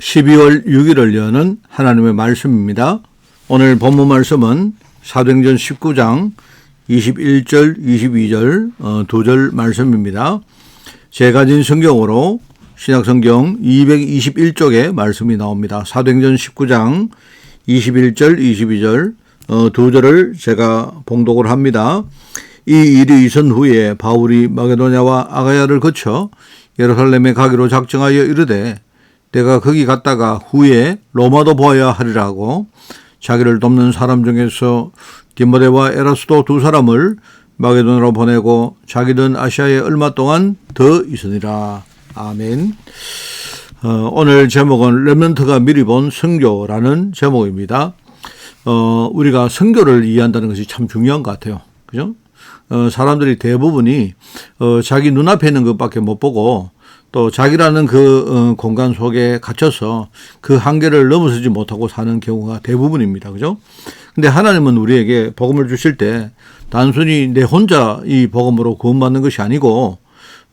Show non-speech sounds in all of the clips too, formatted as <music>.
12월 6일을 여는 하나님의 말씀입니다. 오늘 본문 말씀은 사도행전 19장 21절, 22절 어, 두절 말씀입니다. 제가 진 성경으로 신약성경 221쪽에 말씀이 나옵니다. 사도행전 19장 21절, 22절 어, 두 절을 제가 봉독을 합니다. 이 일이 있은 후에 바울이 마게도냐와 아가야를 거쳐 예루살렘에 가기로 작정하여 이르되 내가 거기 갔다가 후에 로마도 보아야 하리라고 자기를 돕는 사람 중에서 디모데와 에라스도 두 사람을 마게도나로 보내고 자기는 아시아에 얼마 동안 더 있으니라. 아멘. 어, 오늘 제목은 레멘트가 미리 본 성교라는 제목입니다. 어, 우리가 성교를 이해한다는 것이 참 중요한 것 같아요. 그죠? 어, 사람들이 대부분이 어, 자기 눈앞에 있는 것밖에 못 보고 또 자기라는 그 어, 공간 속에 갇혀서 그 한계를 넘어서지 못하고 사는 경우가 대부분입니다. 그죠? 근데 하나님은 우리에게 복음을 주실 때 단순히 내 혼자 이 복음으로 구원받는 것이 아니고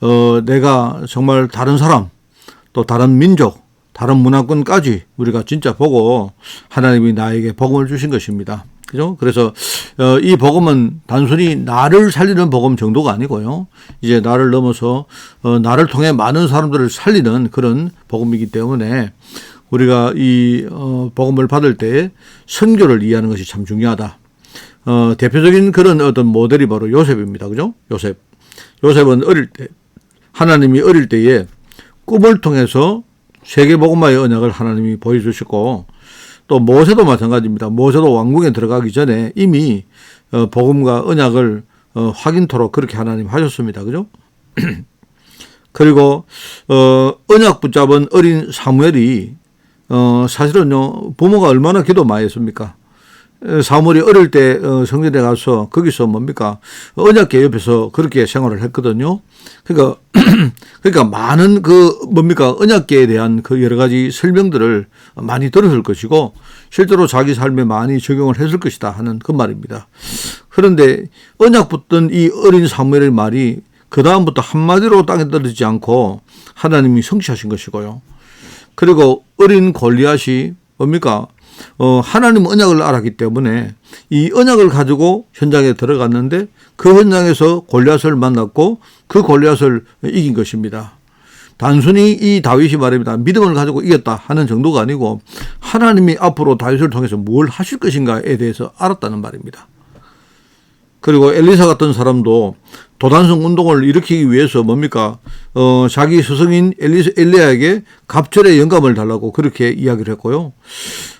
어, 내가 정말 다른 사람 또 다른 민족 다른 문화권까지 우리가 진짜 보고 하나님이 나에게 복음을 주신 것입니다. 그죠? 그래서 어, 이 복음은 단순히 나를 살리는 복음 정도가 아니고요. 이제 나를 넘어서 어, 나를 통해 많은 사람들을 살리는 그런 복음이기 때문에 우리가 이 어, 복음을 받을 때 선교를 이해하는 것이 참 중요하다. 어, 대표적인 그런 어떤 모델이 바로 요셉입니다. 그죠? 요셉. 요셉은 어릴 때 하나님이 어릴 때에 꿈을 통해서 세계 복음화의 언약을 하나님이 보여주셨고 또 모세도 마찬가지입니다. 모세도 왕궁에 들어가기 전에 이미 어, 복음과 언약을 어, 확인토록 그렇게 하나님 하셨습니다. 그죠? <clears throat> 그리고 어, 언약 붙잡은 어린 사무엘이 어, 사실은요 부모가 얼마나 기도 많이 했습니까? 사무엘이 어릴 때 어, 성전에 가서 거기서 뭡니까 언약계 옆에서 그렇게 생활을 했거든요. 그러니까 <clears throat> 그러니까 많은 그 뭡니까 언약계에 대한 그 여러 가지 설명들을 많이 들었을 것이고 실제로 자기 삶에 많이 적용을 했을 것이다 하는 그 말입니다. 그런데 언약 붙던 이 어린 사무엘의 말이 그 다음부터 한마디로 땅에 떨어지지 않고 하나님이 성취하신 것이고요. 그리고 어린 골리앗이 뭡니까 어, 하나님 언약을 알았기 때문에 이 언약을 가지고 현장에 들어갔는데 그 현장에서 골리앗을 만났고 그 골리앗을 이긴 것입니다. 단순히 이 다윗이 말입니다. 믿음을 가지고 이겼다 하는 정도가 아니고 하나님이 앞으로 다윗을 통해서 뭘 하실 것인가에 대해서 알았다는 말입니다. 그리고 엘리사 같은 사람도 도단성 운동을 일으키기 위해서 뭡니까? 어, 자기 스승인 엘리사, 엘리야에게 갑절의 영감을 달라고 그렇게 이야기를 했고요.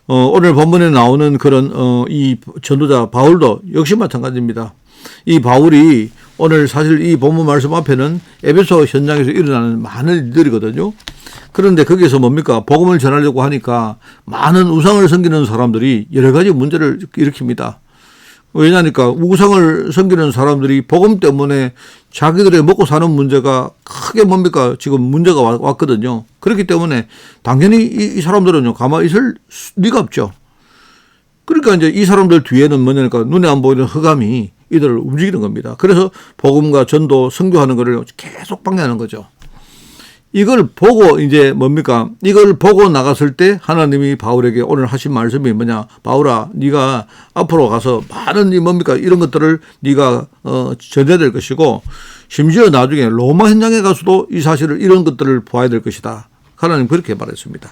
어, 오늘 본문에 나오는 그런 어, 이 전도자 바울도 역시 마찬가지입니다. 이 바울이 오늘 사실 이 본문 말씀 앞에는 에베소 현장에서 일어나는 많은 일들이거든요. 그런데 거기서 뭡니까? 복음을 전하려고 하니까 많은 우상을 섬기는 사람들이 여러 가지 문제를 일으킵니다. 왜냐니까 우상을 섬기는 사람들이 복음 때문에 자기들의 먹고 사는 문제가 크게 뭡니까 지금 문제가 왔거든요. 그렇기 때문에 당연히 이, 이 사람들은요 가만히 있을 리가 없죠. 그러니까 이제 이 사람들 뒤에는 뭐냐니까 눈에 안 보이는 흑암이 이들을 움직이는 겁니다. 그래서 복음과 전도 선교하는 것을 계속 방해하는 거죠. 이걸 보고 이제 뭡니까? 이걸 보고 나갔을 때 하나님이 바울에게 오늘 하신 말씀이 뭐냐? 바울아, 네가 앞으로 가서 많은 이 뭡니까? 이런 것들을 네가 어 전해야 될 것이고 심지어 나중에 로마 현장에 가서도 이 사실을 이런 것들을 보아야 될 것이다. 하나님 그렇게 말했습니다.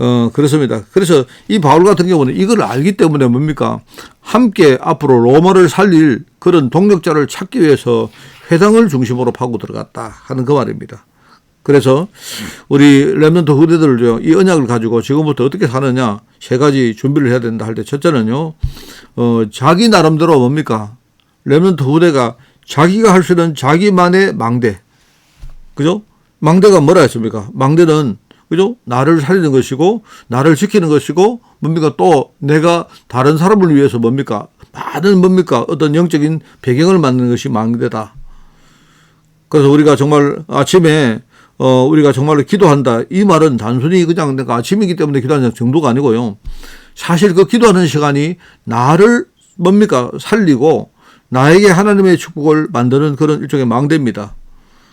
어, 그렇습니다. 그래서 이 바울 같은 경우는 이걸 알기 때문에 뭡니까? 함께 앞으로 로마를 살릴 그런 동력자를 찾기 위해서 회당을 중심으로 파고 들어갔다 하는 그 말입니다. 그래서 우리 랩런트 후대들을요, 이 언약을 가지고 지금부터 어떻게 사느냐, 세 가지 준비를 해야 된다 할 때, 첫째는요, 어, 자기 나름대로 뭡니까? 랩런트 후대가 자기가 할 수 있는 자기만의 망대. 그죠? 망대가 뭐라 했습니까? 망대는, 그죠? 나를 살리는 것이고, 나를 지키는 것이고, 뭡니까? 또 내가 다른 사람을 위해서 뭡니까? 많은 뭡니까? 어떤 영적인 배경을 만드는 것이 망대다. 그래서 우리가 정말 아침에 어, 우리가 정말로 기도한다. 이 말은 단순히 그냥 내가 아침이기 때문에 기도하는 정도가 아니고요. 사실 그 기도하는 시간이 나를 뭡니까? 살리고 나에게 하나님의 축복을 만드는 그런 일종의 망대입니다.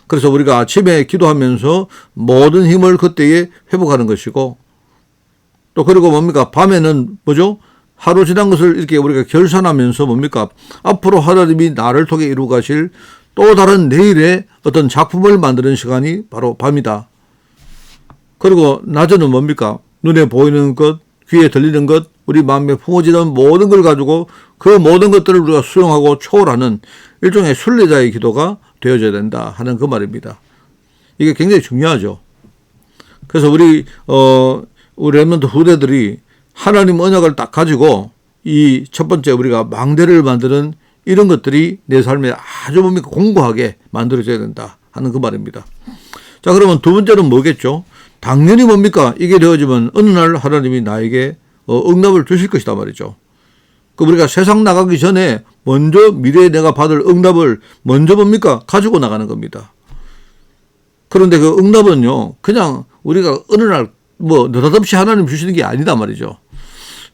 그래서 우리가 아침에 기도하면서 모든 힘을 그때에 회복하는 것이고 또 그리고 뭡니까? 밤에는 뭐죠? 하루 지난 것을 이렇게 우리가 결산하면서 뭡니까? 앞으로 하나님이 나를 통해 이루 가실 또 다른 내일의 어떤 작품을 만드는 시간이 바로 밤이다. 그리고 낮에는 뭡니까? 눈에 보이는 것, 귀에 들리는 것, 우리 마음에 품어지는 모든 걸 가지고 그 모든 것들을 우리가 수용하고 초월하는 일종의 순례자의 기도가 되어져야 된다 하는 그 말입니다. 이게 굉장히 중요하죠. 그래서 우리 어 우리 랩런트 후대들이 하나님 언약을 딱 가지고 이 첫 번째 우리가 망대를 만드는 이런 것들이 내 삶에 아주 뭡니까 공고하게 만들어져야 된다 하는 그 말입니다. 자 그러면 두 번째는 뭐겠죠? 당연히 뭡니까 이게 되어지면 어느 날 하나님이 나에게 어, 응답을 주실 것이다 말이죠. 그 우리가 세상 나가기 전에 먼저 미래에 내가 받을 응답을 먼저 뭡니까 가지고 나가는 겁니다. 그런데 그 응답은요 그냥 우리가 어느 날 뭐 느닷없이 하나님 주시는 게 아니다 말이죠.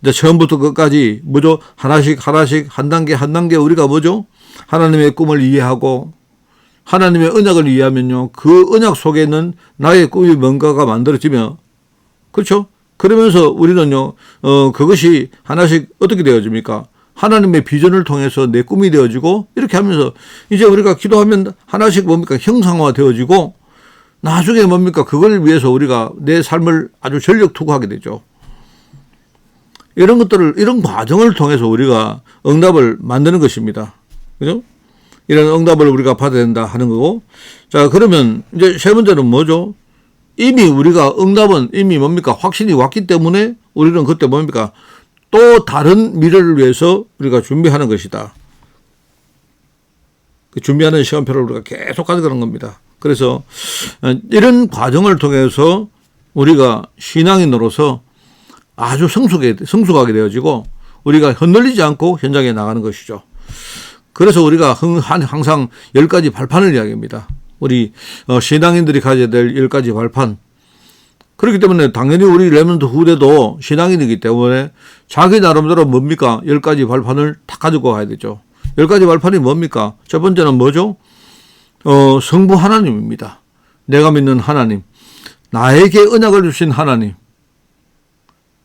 이제 처음부터 끝까지 뭐죠 하나씩 하나씩 한 단계 한 단계 우리가 뭐죠 하나님의 꿈을 이해하고 하나님의 언약을 이해하면요 그 언약 속에는 나의 꿈이 뭔가가 만들어지면 그렇죠 그러면서 우리는요, 어, 그것이 하나씩 어떻게 되어집니까? 하나님의 비전을 통해서 내 꿈이 되어지고, 이렇게 하면서, 이제 우리가 기도하면 하나씩 뭡니까? 형상화 되어지고, 나중에 뭡니까? 그걸 위해서 우리가 내 삶을 아주 전력 투구하게 되죠. 이런 것들을, 이런 과정을 통해서 우리가 응답을 만드는 것입니다. 그죠? 이런 응답을 우리가 받아야 된다 하는 거고. 자, 그러면 이제 세 번째는 뭐죠? 이미 우리가 응답은 이미 뭡니까 확신이 왔기 때문에 우리는 그때 뭡니까 또 다른 미래를 위해서 우리가 준비하는 것이다. 그 준비하는 시간표를 우리가 계속 가져가는 겁니다. 그래서 이런 과정을 통해서 우리가 신앙인으로서 아주 성숙해, 성숙하게 되어지고 우리가 흔들리지 않고 현장에 나가는 것이죠. 그래서 우리가 항상 열 가지 발판을 이야기합니다. 우리 어, 신앙인들이 가져야 될 열 가지 발판. 그렇기 때문에 당연히 우리 레몬드 후대도 신앙인이기 때문에 자기 나름대로 뭡니까? 열 가지 발판을 다 가지고 가야 되죠. 열 가지 발판이 뭡니까? 첫 번째는 뭐죠? 어, 성부 하나님입니다. 내가 믿는 하나님. 나에게 언약을 주신 하나님.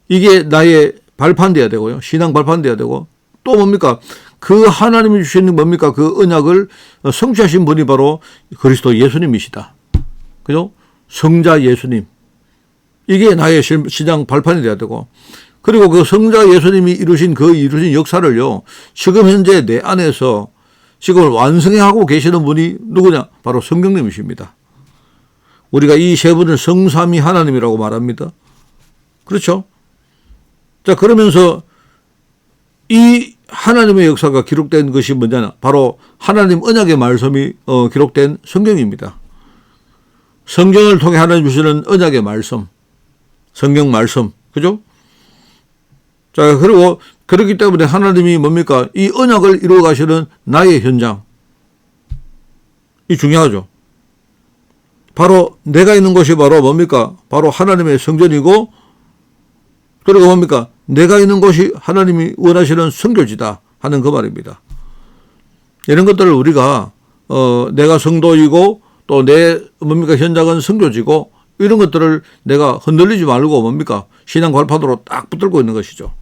이게 나의 발판 돼야 되고요. 신앙 발판 돼야 되고 또 뭡니까? 그 하나님이 주시는 뭡니까? 그 언약을 성취하신 분이 바로 그리스도 예수님이시다. 그죠? 성자 예수님. 이게 나의 시장 발판이 돼야 되고, 그리고 그 성자 예수님이 이루신 그 이루신 역사를요, 지금 현재 내 안에서 지금 완성해 하고 계시는 분이 누구냐? 바로 성경님이십니다. 우리가 이 세 분을 성삼위 하나님이라고 말합니다. 그렇죠? 자, 그러면서 이 하나님의 역사가 기록된 것이 뭐냐? 바로 하나님 언약의 말씀이 어, 기록된 성경입니다. 성경을 통해 하나님 주시는 언약의 말씀, 성경 말씀, 그죠? 자, 그리고 그렇기 때문에 하나님이 뭡니까? 이 언약을 이루어 가시는 나의 현장. 이 중요하죠. 바로 내가 있는 곳이 바로 뭡니까? 바로 하나님의 성전이고, 그리고 뭡니까? 내가 있는 곳이 하나님이 원하시는 성교지다 하는 그 말입니다. 이런 것들을 우리가 어 내가 성도이고 또 내 뭡니까 현장은 성교지고 이런 것들을 내가 흔들리지 말고 뭡니까 신앙 발판으로 딱 붙들고 있는 것이죠.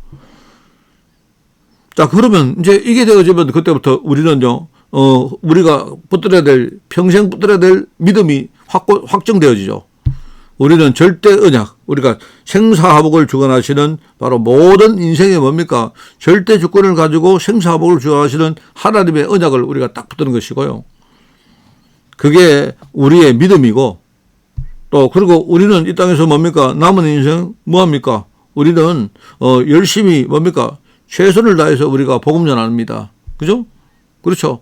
자 그러면 이제 이게 되어지면 그때부터 우리는요 어 우리가 붙들어야 될 평생 붙들어야 될 믿음이 확 확정되어지죠. 우리는 절대 언약, 우리가 생사화복을 주관하시는 바로 모든 인생의 뭡니까? 절대 주권을 가지고 생사화복을 주관하시는 하나님의 언약을 우리가 딱 붙드는 것이고요. 그게 우리의 믿음이고 또 그리고 우리는 이 땅에서 뭡니까? 남은 인생 뭐합니까? 우리는 어 열심히 뭡니까? 최선을 다해서 우리가 복음 전합니다. 그죠? 그렇죠.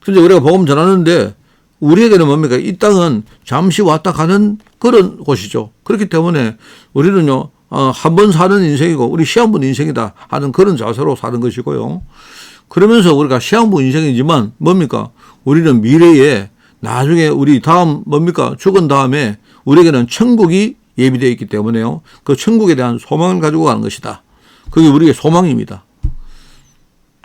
근데 우리가 복음 전하는데 우리에게는 뭡니까? 이 땅은 잠시 왔다 가는 그런 곳이죠. 그렇기 때문에 우리는요, 어, 한 번 사는 인생이고, 우리 시한부 인생이다 하는 그런 자세로 사는 것이고요. 그러면서 우리가 시한부 인생이지만 뭡니까? 우리는 미래에 나중에 우리 다음 뭡니까? 죽은 다음에 우리에게는 천국이 예비되어 있기 때문에요. 그 천국에 대한 소망을 가지고 가는 것이다. 그게 우리의 소망입니다.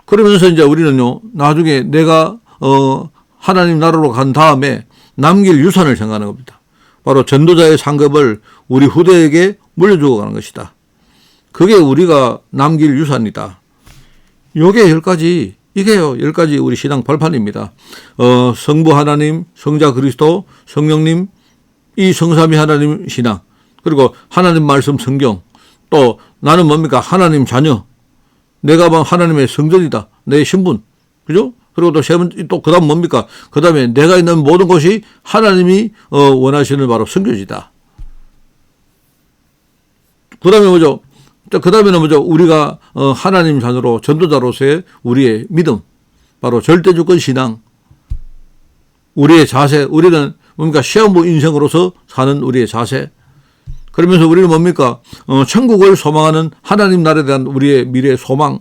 그러면서 이제 우리는요, 나중에 내가, 어, 하나님 나라로 간 다음에 남길 유산을 생각하는 겁니다. 바로 전도자의 상급을 우리 후대에게 물려주고 가는 것이다. 그게 우리가 남길 유산이다. 요게 열 가지, 이게요, 열 가지 우리 신앙 발판입니다. 어, 성부 하나님, 성자 그리스도, 성령님, 이 성삼위 하나님 신앙, 그리고 하나님 말씀 성경, 또 나는 뭡니까? 하나님 자녀. 내가 봐 하나님의 성전이다. 내 신분. 그죠? 그리고 또 세 번째, 또 그 다음 뭡니까? 그 다음에 내가 있는 모든 것이 하나님이 어, 원하시는 바로 성교지다. 그 다음에 뭐죠? 그 다음에는 뭐죠? 우리가 어, 하나님 자녀로 전도자로서의 우리의 믿음. 바로 절대주권 신앙. 우리의 자세. 우리는 뭡니까? 시한부 인생으로서 사는 우리의 자세. 그러면서 우리는 뭡니까? 어, 천국을 소망하는 하나님 나라에 대한 우리의 미래의 소망.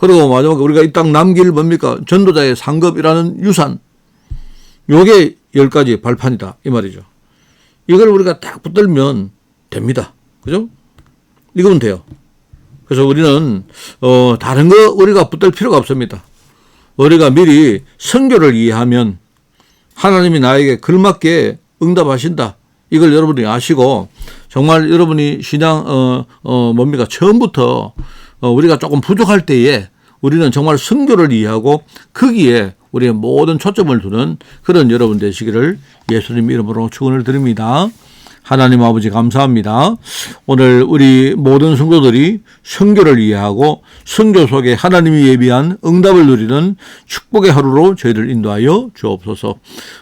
그리고 마지막에 우리가 이 땅 남길 뭡니까? 전도자의 상급이라는 유산. 요게 열 가지 발판이다. 이 말이죠. 이걸 우리가 딱 붙들면 됩니다. 그죠? 이거면 돼요. 그래서 우리는, 어, 다른 거 우리가 붙들 필요가 없습니다. 우리가 미리 성교를 이해하면 하나님이 나에게 걸맞게 응답하신다. 이걸 여러분이 아시고 정말 여러분이 신앙 어, 어 뭡니까 처음부터 어, 우리가 조금 부족할 때에 우리는 정말 성교를 이해하고 거기에 우리의 모든 초점을 두는 그런 여러분 되시기를 예수님 이름으로 축원을 드립니다. 하나님 아버지 감사합니다. 오늘 우리 모든 성도들이 성교를 이해하고 성교 속에 하나님이 예비한 응답을 누리는 축복의 하루로 저희를 인도하여 주옵소서.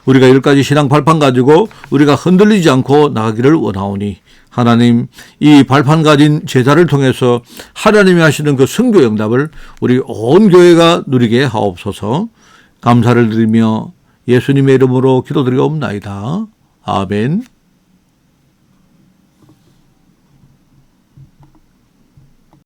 우리가 여기까지 신앙 발판 가지고 우리가 흔들리지 않고 나가기를 원하오니 하나님 이 발판 가진 제자를 통해서 하나님이 하시는 그 성교 응답을 우리 온 교회가 누리게 하옵소서. 감사를 드리며 예수님의 이름으로 기도드리옵나이다. 아멘.